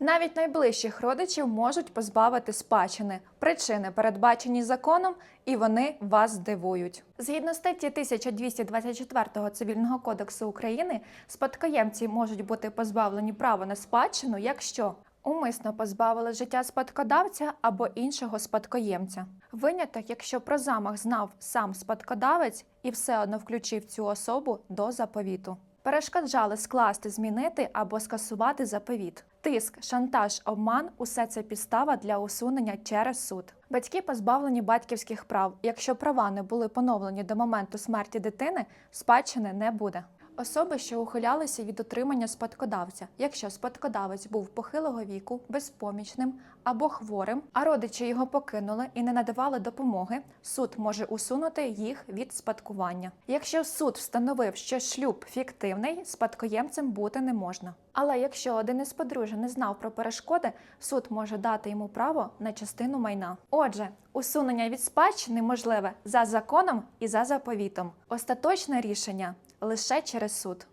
Навіть найближчих родичів можуть позбавити спадщини. Причини передбачені законом, і вони вас здивують. Згідно статті 1224 Цивільного кодексу України, спадкоємці можуть бути позбавлені права на спадщину, якщо умисно позбавили життя спадкодавця або іншого спадкоємця. Виняток, якщо про замах знав сам спадкодавець і все одно включив цю особу до заповіту. Перешкоджали скласти, змінити або скасувати заповіт. Тиск, шантаж, обман усе це підстава для усунення через суд. Батьки позбавлені батьківських прав. Якщо права не були поновлені до моменту смерті дитини, спадщини не буде. Особи, що ухилялися від отримання спадкодавця, якщо спадкодавець був похилого віку, безпомічним або хворим, а родичі його покинули і не надавали допомоги, суд може усунути їх від спадкування. Якщо суд встановив, що шлюб фіктивний, спадкоємцем бути не можна. Але якщо один із подружжя не знав про перешкоди, суд може дати йому право на частину майна. Отже, усунення від спадщини можливе за законом і за заповітом. Остаточне рішення лише через суд.